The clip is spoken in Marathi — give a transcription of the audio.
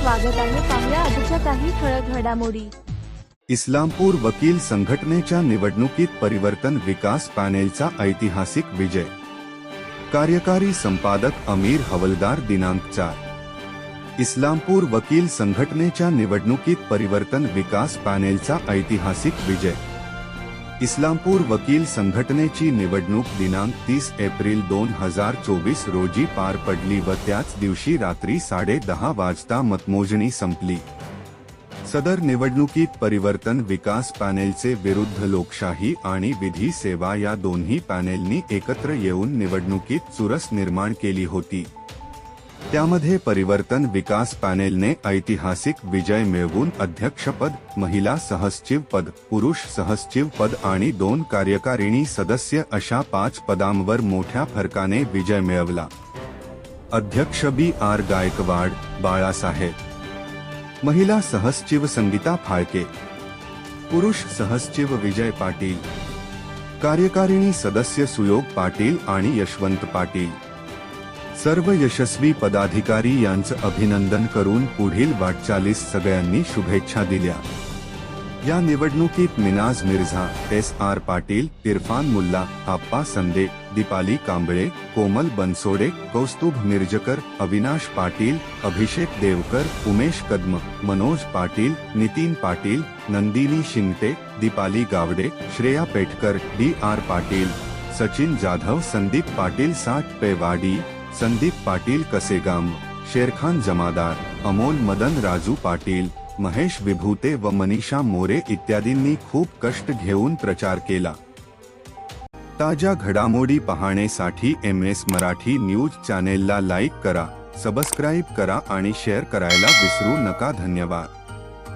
स्वागत आहे पाहुया आजच्या काही ठळक घडामोडी. इस्लामपूर वकील संघटनेच्या निवडणुकीत परिवर्तन विकास पॅनेलचा ऐतिहासिक विजय. कार्यकारी संपादक अमीर हवलदार दिनांक चार. इस्लामपूर वकील संघटनेच्या निवडणुकीत परिवर्तन विकास पॅनेलचा ऐतिहासिक विजय. इस्लामपूर वकील संघटनेची निवडणूक दिनांक तीस एप्रिल दोन हजार चोवीस रोजी पार पडली व त्याच दिवशी रात्री साडे दहा वाजता मतमोजणी संपली. सदर निवडणुकीत परिवर्तन विकास पॅनेलचे विरुद्ध लोकशाही आणि विधी सेवा या दोन्ही पॅनेलनी एकत्र येऊन निवडणुकीत चुरस निर्माण केली होती. त्यामध्ये परिवर्तन विकास पॅनेलने ऐतिहासिक विजय मिळवून अध्यक्षपद महिला सहसचिव पद पुरुष सहसचिव पद आणि दोन कार्यकारिणी सदस्य अशा पाच पदांवर मोठ्या फरकाने विजय मिळवला. अध्यक्ष बी. आर. गायकवाड बाळासाहेब. महिला सहसचिव संगीता फाळके. पुरुष सहसचिव विजय पाटील. कार्यकारिणी सदस्य सुयोग पाटील आणि यशवंत पाटील. सर्व यशस्वी पदाधिकारी यांचं अभिनंदन करून पुढील वाटचालीस सगळ्यांनी शुभेच्छा दिल्या. या निवडणुकीत Minaj Mirza S R Patil Irfan Mulla Appa Sande Deepali Kamble Komal Bansode Kaustubh Mirajkar Avinash Patil Abhishek Devkar Umesh Kadam Manoj Patil Nitin Patil Nandini Shingte Deepali Gawade Shreya Petkar D R Patil Sachin Jadhav Sandeep Patil साठ पेवाडी संदीप पाटील कसेगाम शेरखान जमादार अमोल मदन राजू पाटील महेश विभूते व मनीषा मोरे इत्यादींनी खूप कष्ट घेऊन प्रचार केला. ताज्या घडामोडी पाहण्यासाठी एम एस मराठी न्यूज चॅनेलला लाईक करा सबस्क्राईब करा आणि शेअर करायला विसरू नका. धन्यवाद.